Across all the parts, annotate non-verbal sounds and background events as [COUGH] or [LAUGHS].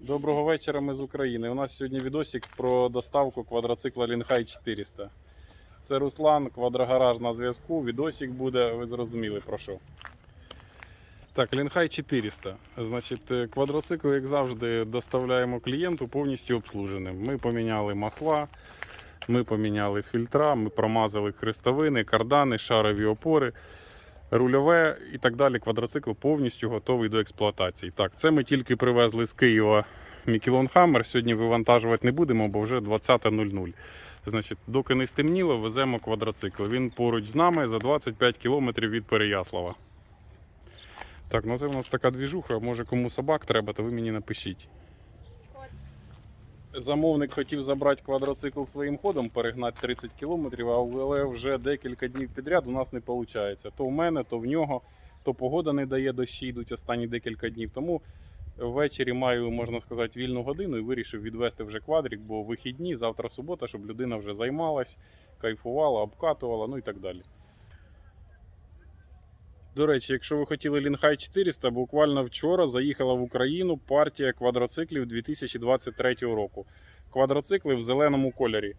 Доброго вечора, ми з України. У нас сьогодні відосик про доставку квадроцикла Лінхай 400. Це Руслан, квадрогараж на зв'язку. Відосик буде, ви зрозуміли про що. Так, Лінхай 400. Значить, е, квадроцикл, як завжди, доставляємо клієнту повністю обслуженим. Ми поміняли масла, ми поміняли фільтра, ми промазали хрестовини, кардани, шарові опори рульове і так далі. Квадроцикл повністю готовий до експлуатації. Так, це ми тільки привезли з Києва Мікілон Хаммер. Сьогодні вивантажувати не будемо, бо вже 20.00. Значить, доки не стемніло, веземо квадроцикл. Він поруч з нами за 25 кілометрів від Переяслава. Так, ну це у нас така двіжуха. Може кому собак треба, то ви мені напишіть. Замовник хотів забрати квадроцикл своїм ходом, перегнати 30 кілометрів, але вже декілька днів підряд у нас не виходить. То в мене, то в нього, то погода не дає дощі, йдуть останні декілька днів. Тому ввечері маю, можна сказати, вільну годину і вирішив відвести вже квадрик, бо вихідні, завтра субота, щоб людина вже займалась, кайфувала, обкатувала, ну і так далі. До речі, якщо ви хотіли Лінхай 400, буквально вчора заїхала в Україну партія квадроциклів 2023 року. Квадроцикли в зеленому кольорі.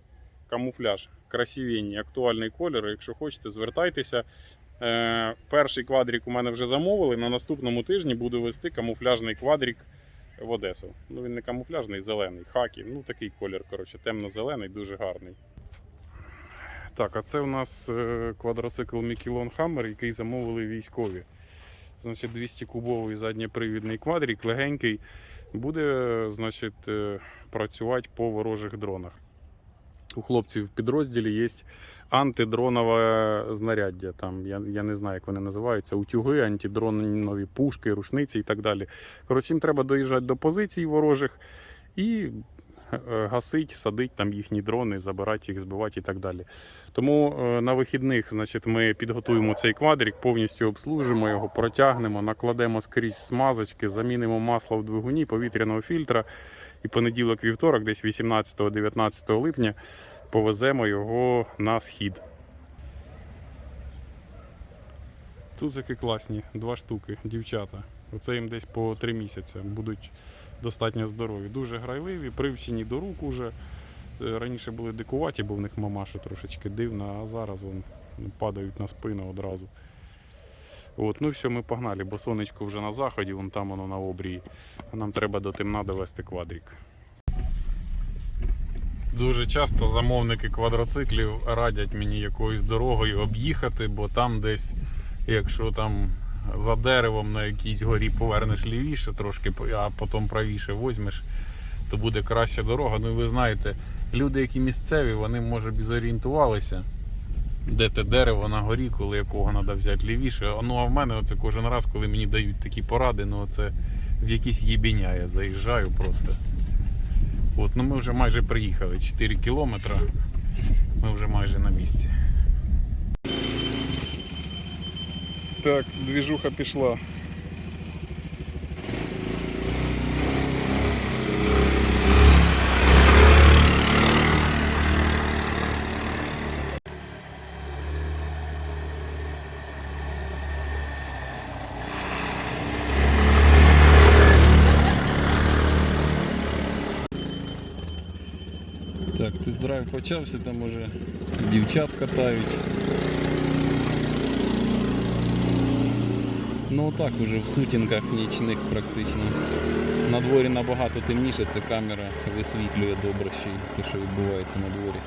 Камуфляж. Красивенні, актуальний кольор. Якщо хочете, звертайтеся. Е, перший квадрик у мене вже замовили. На наступному тижні буду вести камуфляжний квадрик в Одесу. Ну він не камуфляжний, зелений, хакі. Ну такий колір, коротше, темно-зелений, дуже гарний. Так, а це у нас е, квадроцикл Мікілон Хаммер, який замовили військові. Значить, 200-кубовий задньопривідний квадрик, легенький, буде значить, е, працювати по ворожих дронах. У хлопців в підрозділі є антидронове знаряддя. Там, я, я не знаю, як вони називаються, утюги, антидронові пушки, рушниці і так далі. Коротше, їм треба доїжджати до позицій ворожих і гасить, садить там їхні дрони, забирати їх, збивати і так далі. Тому е, на вихідних значить, ми підготуємо цей квадрик, повністю обслужимо його, протягнемо, накладемо скрізь смазочки, замінимо масло в двигуні, повітряного фільтра. І понеділок, вівторок, десь 18-19 липня, повеземо його на схід. Цуцики класні, два штуки, дівчата. Оце їм десь по три місяці будуть достатньо здорові. Дуже грайливі, привчені до рук уже. Е, Раніше були дикуваті, бо в них мамаша трошечки дивна, а зараз вон, падають на спину одразу. От, ну все, ми погнали, бо сонечко вже на заході, вон там воно на обрії. А нам треба до темна довести квадрик. Дуже часто замовники квадроциклів радять мені якоюсь дорогою об'їхати, бо там десь, якщо там за деревом на якійсь горі повернеш лівіше трошки, а потім правіше возьмеш, то буде краща дорога. Ну і ви знаєте, люди, які місцеві, вони може б зорієнтувалися, де те дерево на горі, коли якого треба взяти лівіше. Ну а в мене оце кожен раз, коли мені дають такі поради, ну це в якісь єбіня я заїжджаю просто. От, ну ми вже майже приїхали. 4 кілометри. Ми вже майже на місці. Так, двіжуха пішла. Так, тест-драйв почався, там уже дівчат катають. Ну так уже в сутінках нічних практично. На дворі набагато темніше, це камера висвітлює добре ще й те, що відбувається на дворі.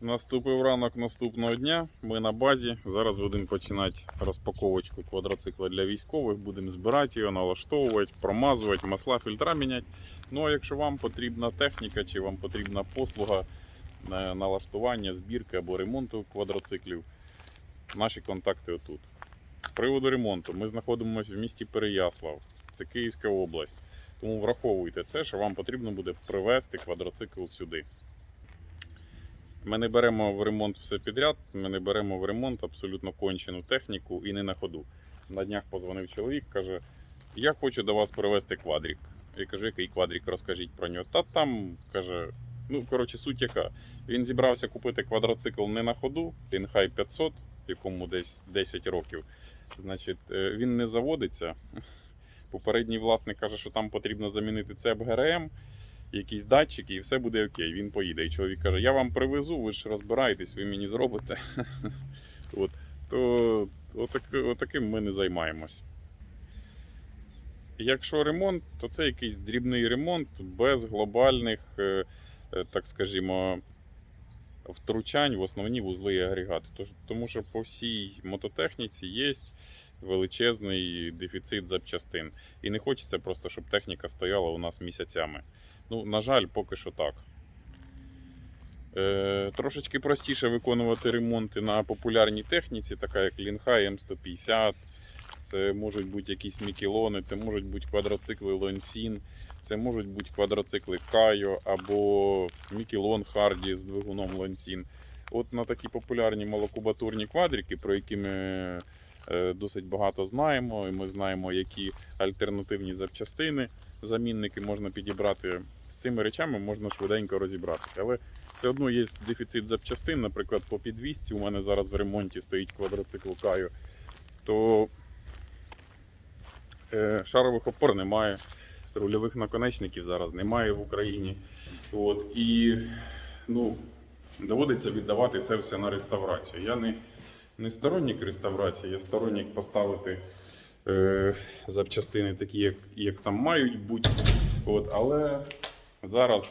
Наступив ранок наступного дня. Ми на базі. Зараз будемо починати розпаковочку квадроцикла для військових. Будемо збирати його, налаштовувати, промазувати, масла, фільтра міняти. Ну а якщо вам потрібна техніка чи вам потрібна послуга е, налаштування, збірки або ремонту квадроциклів, наші контакти отут. З приводу ремонту, ми знаходимося в місті Переяслав, це Київська область. Тому враховуйте це, що вам потрібно буде привезти квадроцикл сюди. Ми не беремо в ремонт все підряд, ми не беремо в ремонт абсолютно кончену техніку і не на ходу. На днях позвонив чоловік, каже: Я хочу до вас привезти квадрик. Я кажу, який квадрик, розкажіть про нього. Та там каже, ну коротше, суть яка. Він зібрався купити квадроцикл не на ходу, Лінхай 500, якому десь 10 років. Значить, е, він не заводиться. [LAUGHS] Попередній власник каже, що там потрібно замінити цеп ГРМ, якісь датчики, і все буде окей. Він поїде. І чоловік каже: Я вам привезу, ви ж розбираєтесь, ви мені зробите. [LAUGHS] От. То отак, отаким ми не займаємось. Якщо ремонт, то це якийсь дрібний ремонт без глобальних, е, е, так скажімо, втручань в основні вузли і агрегати. Тому що по всій мототехніці є величезний дефіцит запчастин. І не хочеться просто, щоб техніка стояла у нас місяцями. Ну, на жаль, поки що так. Е, трошечки простіше виконувати ремонти на популярній техніці, така як Лінхай М150. Це можуть бути якісь мікелони, це можуть бути квадроцикли Лонсін, це можуть бути квадроцикли Кайо або Мікелон Харді з двигуном Лонсін. От на такі популярні малокубатурні квадрики, про які ми е, досить багато знаємо, і ми знаємо, які альтернативні запчастини, замінники можна підібрати. З цими речами можна швиденько розібратися. Але все одно є дефіцит запчастин. Наприклад, по підвісці у мене зараз в ремонті стоїть квадроцикл Кайо, то шарових опор немає, рульових наконечників зараз немає в Україні. От, і ну, доводиться віддавати це все на реставрацію. Я не, не сторонник реставрації, я сторонник поставити е, запчастини такі, як, як там мають бути. От, але зараз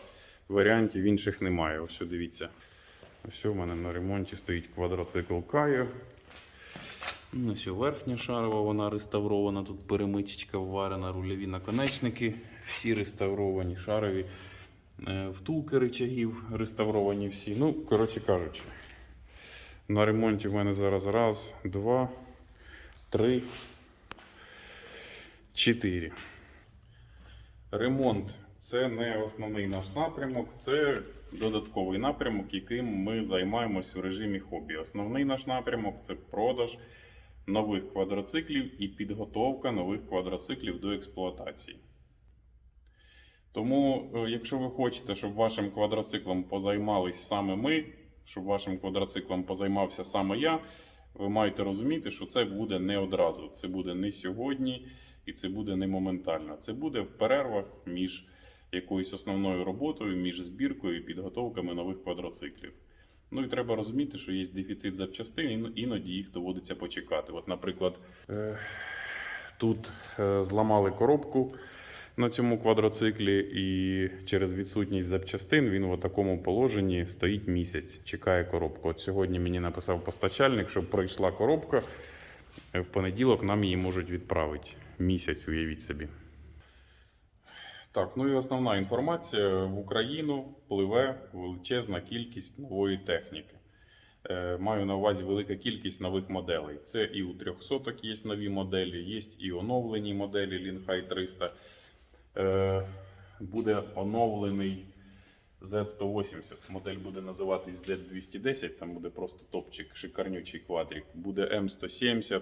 варіантів інших немає. Ось дивіться. Ось у мене на ремонті стоїть квадроцикл Кайо. Ну, Ось верхня шарова, вона реставрована. Тут перемичечка вварена, рульові наконечники, всі реставровані, шарові. Е, Втулки рычагів реставровані всі. Ну, коротше кажучи, на ремонті в мене зараз раз, два, три, чотири. Ремонт це не основний наш напрямок, це додатковий напрямок, яким ми займаємось у режимі хобі. Основний наш напрямок це продаж нових квадроциклів і підготовка нових квадроциклів до експлуатації. Тому, е, якщо ви хочете, щоб вашим квадроциклом позаймались саме ми, щоб вашим квадроциклом позаймався саме я, ви маєте розуміти, що це буде не одразу, це буде не сьогодні і це буде не моментально. Це буде в перервах між якоюсь основною роботою, між збіркою і підготовками нових квадроциклів. Ну і треба розуміти, що є дефіцит запчастин, іноді їх доводиться почекати. От, наприклад, е, тут е, зламали коробку на цьому квадроциклі, і через відсутність запчастин він в такому положенні стоїть місяць, чекає коробку. От сьогодні мені написав постачальник, щоб прийшла коробка. е, В понеділок нам її можуть відправити. Місяць, уявіть собі. Так, ну і основна інформація: в Україну пливе величезна кількість нової техніки. Е, Маю на увазі велика кількість нових моделей. Це і у 300 є нові моделі, є і оновлені моделі Лінхай 300. Е, Буде оновлений Z180. Модель буде називатись Z210, там буде просто топчик, шикарнючий квадрик. Буде М170.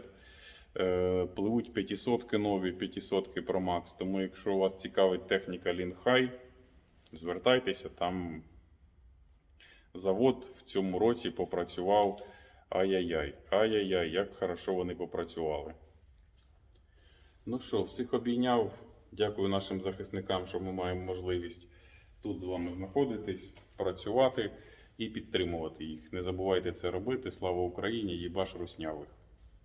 Е, Пливуть 500 нові, 500 Pro Max. Тому, якщо вас цікавить техніка Лінхай, звертайтеся, там завод в цьому році попрацював. Ай-яй-яй, ай-яй-яй, як хорошо вони попрацювали. Ну що, всіх обійняв. Дякую нашим захисникам, що ми маємо можливість тут з вами знаходитись, працювати і підтримувати їх. Не забувайте це робити. Слава Україні! Їбаш руснявих!